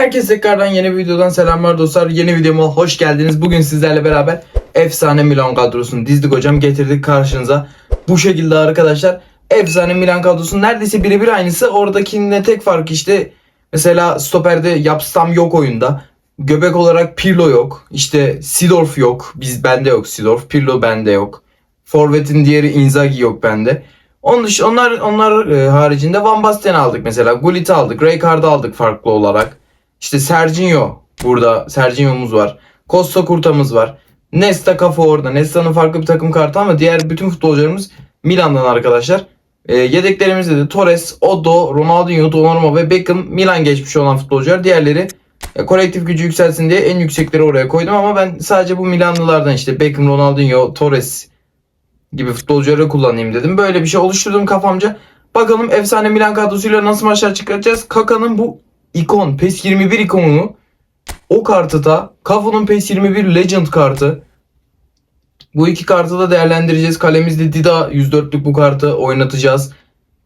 Herkese tekrardan yeni bir videodan selamlar dostlar. Yeni videoma hoş geldiniz. Bugün sizlerle beraber efsane Milan kadrosunu dizdik hocam. Getirdik karşınıza. Bu şekilde arkadaşlar. Efsane Milan kadrosu neredeyse birebir aynısı. Oradakinde tek fark işte mesela stoperde Yapstam yok oyunda. Göbek olarak Pirlo yok. İşte Sidorf yok. Biz bende yok Sidorf. Pirlo bende yok. Forvet'in diğeri Inzaghi yok bende. Onun dış, onlar onlar e, haricinde Van Basten aldık mesela. Gullit'i aldık. Rijkaard'ı aldık farklı olarak. İşte Serginho burada. Serginho'muz var. Costa Curta'mız var. Nesta kafa orada. Nesta'nın farklı bir takım kartı ama diğer bütün futbolcularımız Milan'dan arkadaşlar. E, yedeklerimizde de Torres, Odo, Ronaldinho, Donnarumma ve Beckham Milan geçmiş olan futbolcular. Diğerleri e, kolektif gücü yükselsin diye en yüksekleri oraya koydum ama ben sadece bu Milanlılardan işte Beckham, Ronaldinho, Torres gibi futbolcuları kullanayım dedim. Böyle bir şey oluşturdum kafamca. Bakalım efsane Milan kadrosuyla nasıl maçlar çıkaracağız. Kaka'nın bu ikon PES 21 ikonunu o kartı da Cafu'nun PES 21 Legend kartı. Bu iki kartı da değerlendireceğiz. Kalemizde Dida 104'lük bu kartı oynatacağız.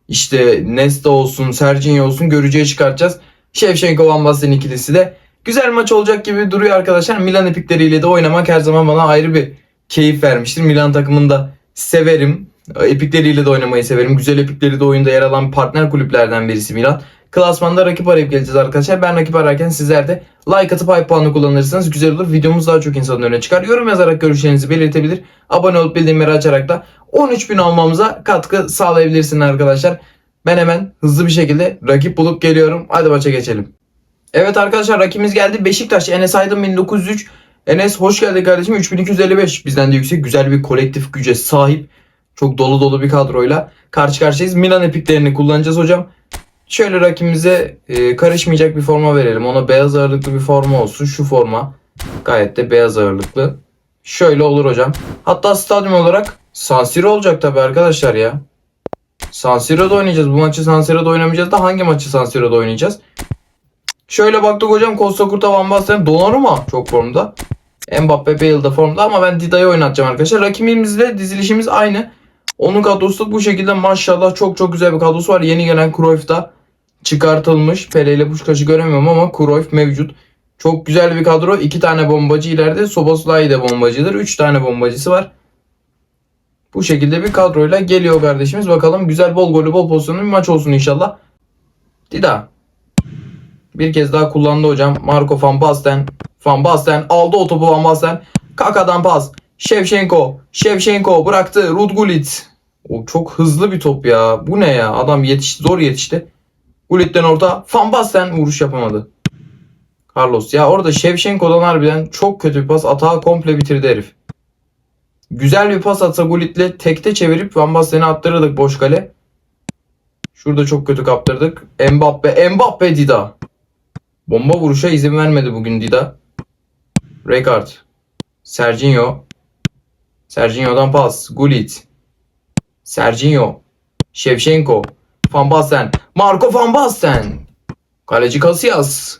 İşte Nesta olsun, Serginho olsun göreceği çıkartacağız. Shevchenko Van Basten ikilisi de güzel maç olacak gibi duruyor arkadaşlar. Milan epikleriyle de oynamak her zaman bana ayrı bir keyif vermiştir. Milan takımında severim. Epikleriyle de oynamayı severim. Güzel epikleri de oyunda yer alan partner kulüplerden birisi Milan. Klasmanda rakip arayıp geleceğiz arkadaşlar. Ben rakip ararken sizler de like atıp hype puanı kullanırsanız güzel olur. Videomuz daha çok insanın önüne çıkar. Yorum yazarak görüşlerinizi belirtebilir. Abone olup bildirimleri açarak da 13.000 olmamıza katkı sağlayabilirsiniz arkadaşlar. Ben hemen hızlı bir şekilde rakip bulup geliyorum. Hadi maça geçelim. Evet arkadaşlar rakibimiz geldi. Beşiktaş Enes Aydın 1903. Enes hoş geldin kardeşim. 3255 bizden de yüksek güzel bir kolektif güce sahip. Çok dolu dolu bir kadroyla karşı karşıyayız. Milan epiklerini kullanacağız hocam. Şöyle rakibimize e, karışmayacak bir forma verelim. Ona beyaz ağırlıklı bir forma olsun. Şu forma gayet de beyaz ağırlıklı. Şöyle olur hocam. Hatta stadyum olarak San Siro olacak tabi arkadaşlar ya. San Siro'da oynayacağız. Bu maçı San Siro'da oynamayacağız da hangi maçı San Siro'da oynayacağız? Şöyle baktık hocam Costa Curta Van Basten Donnarumma çok formda. Mbappe Bale de formda ama ben Dida'yı oynatacağım arkadaşlar. Rakibimizle dizilişimiz aynı. Onun kadrosu bu şekilde maşallah çok çok güzel bir kadrosu var. Yeni gelen Cruyff'ta çıkartılmış. Pele ile Puşkaş'ı göremiyorum ama Cruyff mevcut. Çok güzel bir kadro. İki tane bombacı ileride. Soboslay da bombacıdır. Üç tane bombacısı var. Bu şekilde bir kadroyla geliyor kardeşimiz. Bakalım güzel bol golü bol pozisyonlu bir maç olsun inşallah. Dida. Bir kez daha kullandı hocam. Marco Van Basten. Van Basten aldı o topu Van Basten. Kaka'dan pas. Shevchenko. Shevchenko bıraktı. Rudgulit. O çok hızlı bir top ya. Bu ne ya? Adam yetişti. Zor yetişti. Gullit'ten orta. Van Basten vuruş yapamadı. Carlos. Ya orada Shevchenko'dan harbiden çok kötü bir pas. Atağı komple bitirdi herif. Güzel bir pas atsa Gullit'le tekte çevirip Van Basten'i attırırdık boş kale. Şurada çok kötü kaptırdık. Mbappe. Mbappe Dida. Bomba vuruşa izin vermedi bugün Dida. Rijkaard. Serginho. Serginho'dan pas. Gullit. Serginho. Shevchenko. Van Basten. Marco Van Basten. Kaleci Casillas.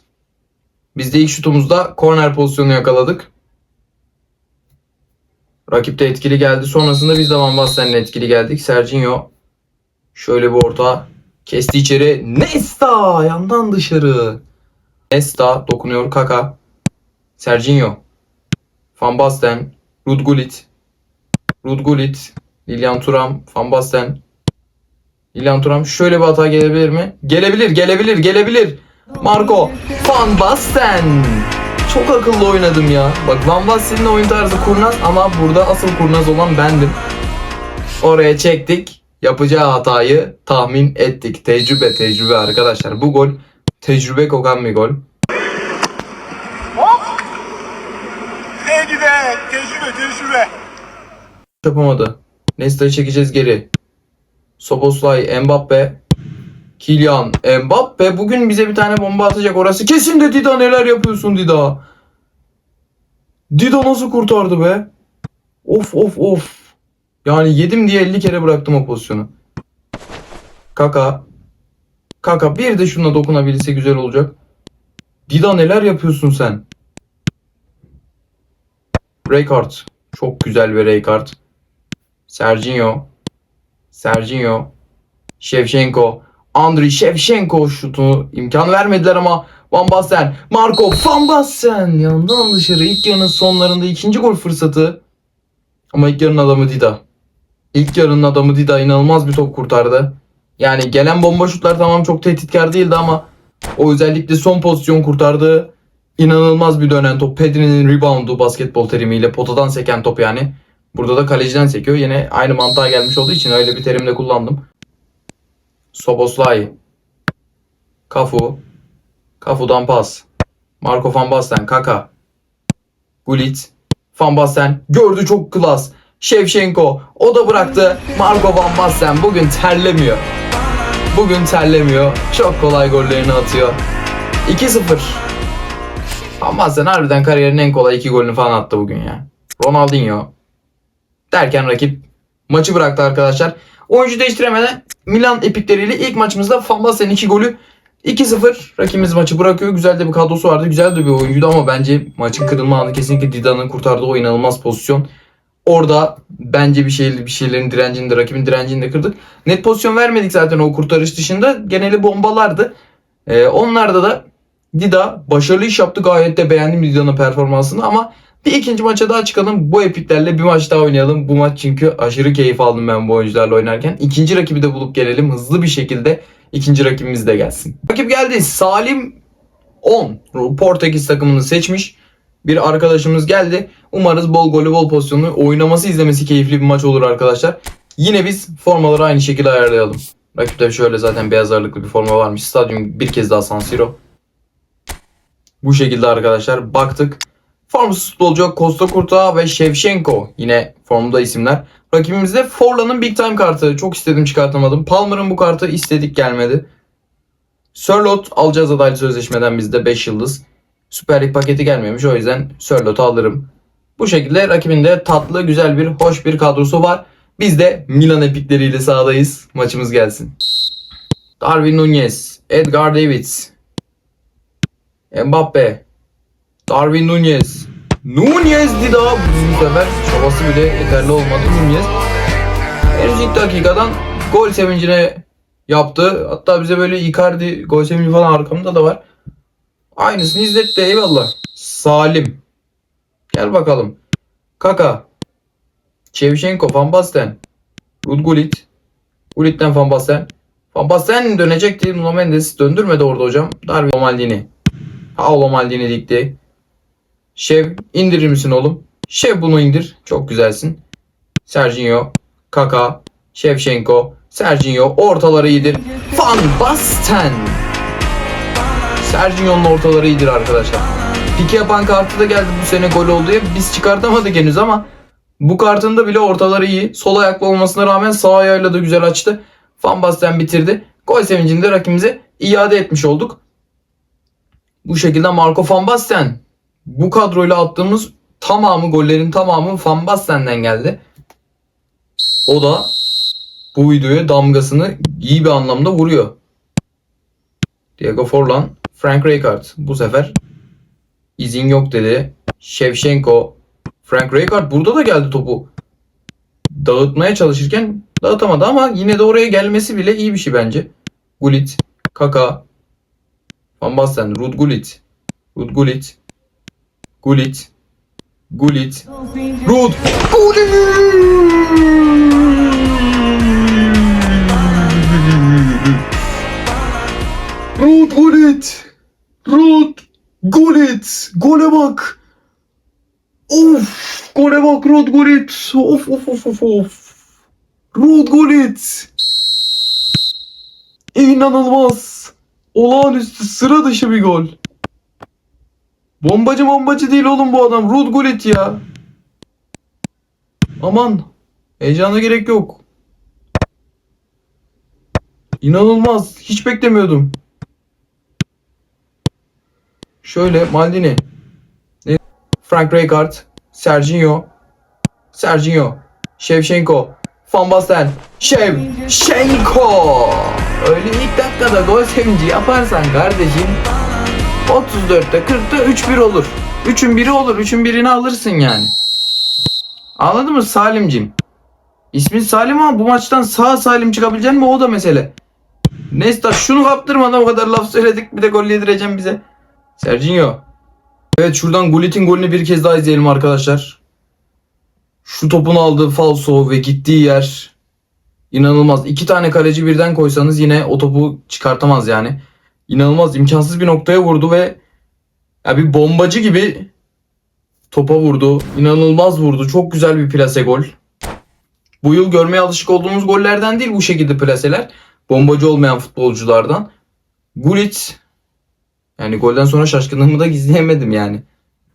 Biz de ilk şutumuzda korner pozisyonu yakaladık. Rakip de etkili geldi. Sonrasında biz de Van Basten'le etkili geldik. Serginho. Şöyle bir orta. Kesti içeri. Nesta yandan dışarı. Nesta dokunuyor Kaka. Serginho. Van Basten. Rudgulit. Rudgulit. Lilian Thuram. Van Basten. Lilian Thuram şöyle bir hata gelebilir mi? Gelebilir, gelebilir, gelebilir. Marco. Van Basten. Çok akıllı oynadım ya. Bak Van Basten'in oyun tarzı kurnaz ama burada asıl kurnaz olan bendim. Oraya çektik. Yapacağı hatayı tahmin ettik. Tecrübe, tecrübe arkadaşlar. Bu gol tecrübe kokan bir gol. Ey be, tecrübe, tecrübe. Yapamadı. Nesta'yı çekeceğiz geri. Soboslay, Mbappe. Kylian, Mbappe bugün bize bir tane bomba atacak orası. Kesin de Dida neler yapıyorsun Dida. Dida nasıl kurtardı be? Of of of. Yani yedim diye 50 kere bıraktım o pozisyonu. Kaka. Kaka bir de şuna dokunabilse güzel olacak. Dida neler yapıyorsun sen? Rijkaard. Çok güzel bir Rijkaard. Serginho. Serginho. Shevchenko. Andriy Shevchenko şutu imkan vermediler ama Van Basten. Marco Van Basten. Yandan dışarı ilk yarının sonlarında ikinci gol fırsatı. Ama ilk yarının adamı Dida. İlk yarının adamı Dida inanılmaz bir top kurtardı. Yani gelen bomba şutlar tamam çok tehditkar değildi ama o özellikle son pozisyon kurtardığı inanılmaz bir dönen top. Pedri'nin reboundu basketbol terimiyle potadan seken top yani. Burada da kaleciden sekiyor. Yine aynı mantığa gelmiş olduğu için öyle bir terim de kullandım. Soboslay. Kafu. Kafu'dan pas. Marco van Basten. Kaka. Gullit. Van Basten. Gördü çok klas. Shevchenko. O da bıraktı. Marco van Basten bugün terlemiyor. Bugün terlemiyor. Çok kolay gollerini atıyor. 2-0. Van Basten harbiden kariyerinin en kolay iki golünü falan attı bugün ya. Ronaldinho. Derken rakip maçı bıraktı arkadaşlar. Oyuncu değiştiremeden Milan epikleriyle ilk maçımızda Basten'in iki golü 2-0 rakibimiz maçı bırakıyor. Güzel de bir kadrosu vardı. Güzel de bir oyuncuydu ama bence maçın kırılma anı kesinlikle Dida'nın kurtardığı o inanılmaz pozisyon. Orada bence bir şey bir şeylerin direncini de rakibin direncini de kırdık. Net pozisyon vermedik zaten o kurtarış dışında. Geneli bombalardı. Ee, onlarda da Dida başarılı iş yaptı. Gayet de beğendim Dida'nın performansını ama bir ikinci maça daha çıkalım. Bu epiklerle bir maç daha oynayalım. Bu maç çünkü aşırı keyif aldım ben bu oyuncularla oynarken. İkinci rakibi de bulup gelelim. Hızlı bir şekilde ikinci rakibimiz de gelsin. Rakip geldi. Salim 10. Portekiz takımını seçmiş. Bir arkadaşımız geldi. Umarız bol golü bol pozisyonu oynaması izlemesi keyifli bir maç olur arkadaşlar. Yine biz formaları aynı şekilde ayarlayalım. Rakipte şöyle zaten beyaz ağırlıklı bir forma varmış. Stadyum bir kez daha San Siro. Bu şekilde arkadaşlar baktık. Formsuz futbolcu Costa Curta ve Shevchenko yine formda isimler. Rakibimizde Forlan'ın Big Time kartı. Çok istedim çıkartamadım. Palmer'ın bu kartı istedik gelmedi. Sörlot alacağız adaylı sözleşmeden bizde 5 yıldız. Süper Lig paketi gelmemiş o yüzden Sörlot'u alırım. Bu şekilde rakibinde tatlı, güzel bir, hoş bir kadrosu var. Biz de Milan epikleriyle sahadayız. Maçımız gelsin. Darwin Nunez, Edgar Davids, Mbappe, Darwin Nunez. Nunez Dida bu sefer çabası bile yeterli olmadı Nunez. Henüz ilk dakikadan gol sevincine yaptı. Hatta bize böyle Icardi gol sevinci falan arkamda da var. Aynısını izletti eyvallah. Salim. Gel bakalım. Kaka. Shevchenko, Van Basten. Rud Gullit. Gullit'ten Van Basten. Van Basten dönecekti. Nuno Mendes döndürmedi orada hocam. Darwin Maldini. Paolo Maldini dikti. Şev indirir misin oğlum? Şev bunu indir. Çok güzelsin. Serginho. Kaka. Shevchenko. Serginho. Ortaları iyidir. Van Basten. Sergio'nun ortaları iyidir arkadaşlar. Pike yapan kartı da geldi bu sene gol oldu ya. Biz çıkartamadık henüz ama bu kartın da bile ortaları iyi. Sol ayaklı olmasına rağmen sağ ayağıyla da güzel açtı. Van Basten bitirdi. Gol sevincini de rakibimize iade etmiş olduk. Bu şekilde Marco Van Basten. Bu kadroyla attığımız tamamı gollerin tamamı Van Basten'den geldi. O da bu videoya damgasını iyi bir anlamda vuruyor. Diego Forlan, Frank Rijkaard bu sefer izin yok dedi. Shevchenko, Frank Rijkaard burada da geldi topu. Dağıtmaya çalışırken dağıtamadı ama yine de oraya gelmesi bile iyi bir şey bence. Gullit, Kaka, Van Basten, Rud Gullit, Rud Gullit, Gullit, Gullit, Rud Gullit. Rud Gullit. Rud Gullit. Gole bak. Of. Gole bak Rud Gullit. Of of of of of. Rud Gullit. İnanılmaz. Olağanüstü sıra dışı bir gol. Bombacı bombacı değil oğlum bu adam. Rud Gullit ya. Aman. Heyecana gerek yok. İnanılmaz. Hiç beklemiyordum. Şöyle Maldini. Frank Rijkaard. Serginho. Serginho. Shevchenko. Van Basten. Shevchenko. Öyle ilk dakikada gol sevinci yaparsan kardeşim 34'te 40'ta 3-1 olur. 3'ün biri olur. 3'ün birini alırsın yani. Anladın mı Salimcim? İsmin Salim ama bu maçtan sağ salim çıkabilecek mi o da mesele. Nesta şunu kaptırmadan o kadar laf söyledik bir de gol yedireceğim bize. Serginho. Evet şuradan Gullit'in golünü bir kez daha izleyelim arkadaşlar. Şu topun aldığı falso ve gittiği yer inanılmaz. İki tane kaleci birden koysanız yine o topu çıkartamaz yani. İnanılmaz imkansız bir noktaya vurdu ve ya bir bombacı gibi topa vurdu. İnanılmaz vurdu. Çok güzel bir plase gol. Bu yıl görmeye alışık olduğumuz gollerden değil bu şekilde plaseler. Bombacı olmayan futbolculardan. Gullit yani golden sonra şaşkınlığımı da gizleyemedim yani.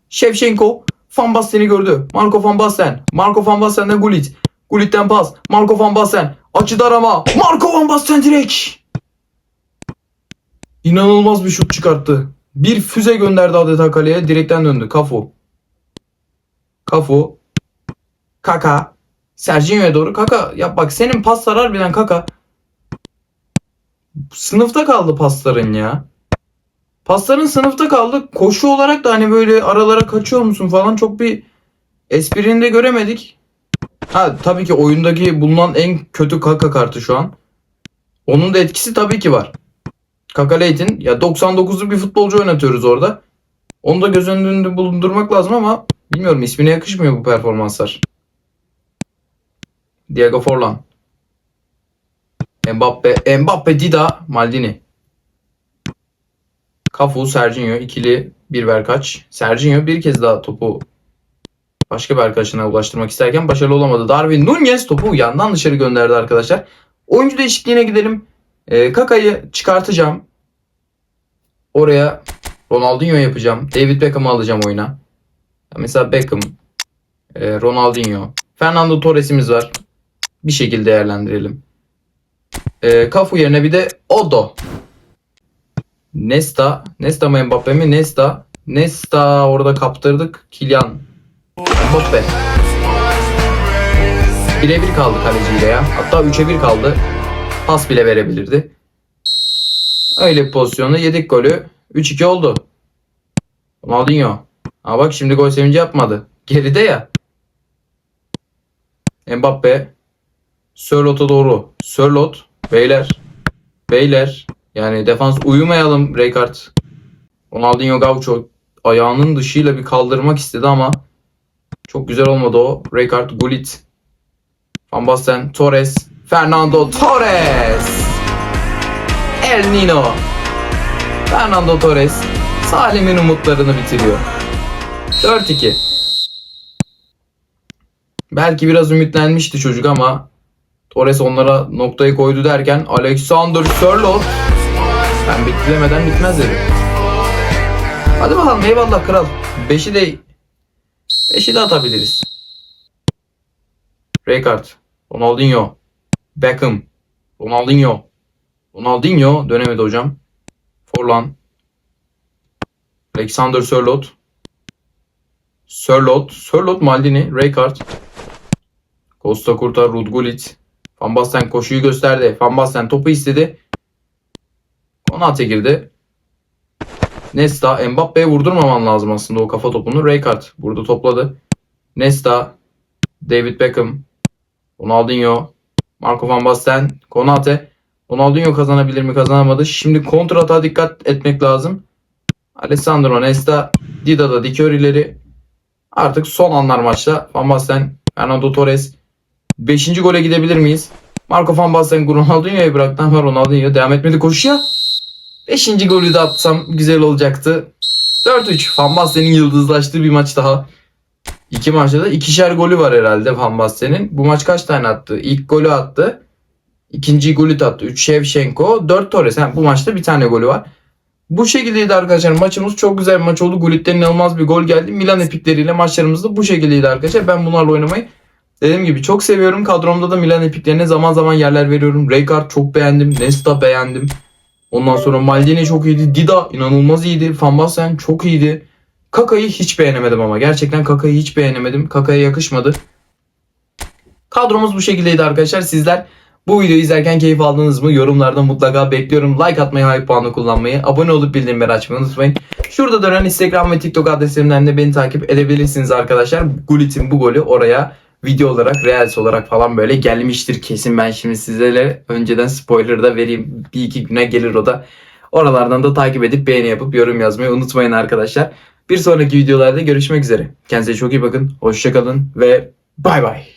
Shevchenko Van Basten'i gördü. Marco Van Basten. Marco Van Basten'den Gullit. Gullit'ten pas. Marco Van Basten. Açı darama. Marco Van Basten direkt. İnanılmaz bir şut çıkarttı. Bir füze gönderdi adeta kaleye. Direkten döndü. Kafu. Kafu. Kaka. Serginho'ya doğru. Kaka ya bak senin paslar harbiden Kaka. Sınıfta kaldı pasların ya. Pasların sınıfta kaldı. Koşu olarak da hani böyle aralara kaçıyor musun falan çok bir esprini de göremedik. Ha tabii ki oyundaki bulunan en kötü Kaka kartı şu an. Onun da etkisi tabii ki var. Kaka Leytin ya 99'lu bir futbolcu oynatıyoruz orada. Onu da göz önünde bulundurmak lazım ama bilmiyorum ismine yakışmıyor bu performanslar. Diego Forlan. Mbappe, Mbappe, Dida, Maldini. Cafu, Serginho ikili bir verkaç. Serginho bir kez daha topu başka bir arkadaşına ulaştırmak isterken başarılı olamadı. Darwin Nunez topu yandan dışarı gönderdi arkadaşlar. Oyuncu değişikliğine gidelim. Ee, Kaka'yı çıkartacağım. Oraya Ronaldinho yapacağım. David Beckham'ı alacağım oyuna. Mesela Beckham, e, Ronaldinho, Fernando Torres'imiz var. Bir şekilde değerlendirelim. E, Cafu yerine bir de Odo. Nesta. Nesta mı Mbappe mi? Nesta. Nesta orada kaptırdık. Kylian. Mbappe. 1'e 1 kaldı kaleciyle ya. Hatta 3'e 1 kaldı. Pas bile verebilirdi. Öyle bir pozisyonda yedik golü. 3-2 oldu. Ronaldinho. Ha bak şimdi gol sevinci yapmadı. Geride ya. Mbappe. Sörlot'a doğru. Sörlot. Beyler. Beyler. Yani defans uyumayalım Rijkaard. Ronaldinho Gaucho ayağının dışıyla bir kaldırmak istedi ama çok güzel olmadı o. Rijkaard Gullit. Van Basten. Torres. Fernando Torres. El Nino. Fernando Torres. Salim'in umutlarını bitiriyor. 4-2. Belki biraz ümitlenmişti çocuk ama Torres onlara noktayı koydu derken Alexander Sörloth ben beklemeden bitmez dedi. Hadi bakalım eyvallah kral. 5'i de 5'i de atabiliriz. Rijkaard, Ronaldinho, Beckham, Ronaldinho, Ronaldinho dönemedi hocam. Forlan, Alexander Sörloth, Sörloth, Sörloth, Maldini, Rijkaard, Costa Curta, Ruud Gullit, Van Basten koşuyu gösterdi. Van Basten topu istedi. Konate girdi. Nesta, Mbappe'ye vurdurmaman lazım aslında o kafa topunu. Rijkaard burada topladı. Nesta, David Beckham, Ronaldinho, Marco Van Basten, Konate. Ronaldinho kazanabilir mi kazanamadı. Şimdi kontrata dikkat etmek lazım. Alessandro Nesta, Dida da dikiyor ileri. Artık son anlar maçta. Van Basten, Fernando Torres. Beşinci gole gidebilir miyiz? Marco Van Basten Ronaldinho'ya bıraktı ama Ronaldinho devam etmedi koşuya. Beşinci golü de atsam güzel olacaktı. 4-3. Van Basten'in yıldızlaştığı bir maç daha. İki maçta da ikişer golü var herhalde Van Basten'in. Bu maç kaç tane attı? İlk golü attı. İkinci golü attı. 3 Shevchenko, 4 Torres. Ha, bu maçta bir tane golü var. Bu şekildeydi arkadaşlar. Maçımız çok güzel bir maç oldu. Gullit'ten inanılmaz bir gol geldi. Milan epikleriyle maçlarımız da bu şekildeydi arkadaşlar. Ben bunlarla oynamayı dediğim gibi çok seviyorum. Kadromda da Milan epiklerine zaman zaman yerler veriyorum. Rijkaard çok beğendim. Nesta beğendim. Ondan sonra Maldini çok iyiydi. Dida inanılmaz iyiydi. Van Basten çok iyiydi. Kaka'yı hiç beğenemedim ama. Gerçekten Kaka'yı hiç beğenemedim. Kaka'ya yakışmadı. Kadromuz bu şekildeydi arkadaşlar. Sizler bu videoyu izlerken keyif aldınız mı? Yorumlarda mutlaka bekliyorum. Like atmayı, hype puanı kullanmayı, abone olup bildirimleri açmayı unutmayın. Şurada dönen Instagram ve TikTok adreslerimden de beni takip edebilirsiniz arkadaşlar. Gullit'in bu golü oraya video olarak, reels olarak falan böyle gelmiştir kesin. Ben şimdi sizlere önceden spoiler da vereyim. Bir iki güne gelir o da. Oralardan da takip edip beğeni yapıp yorum yazmayı unutmayın arkadaşlar. Bir sonraki videolarda görüşmek üzere. Kendinize çok iyi bakın. Hoşçakalın ve bay bay.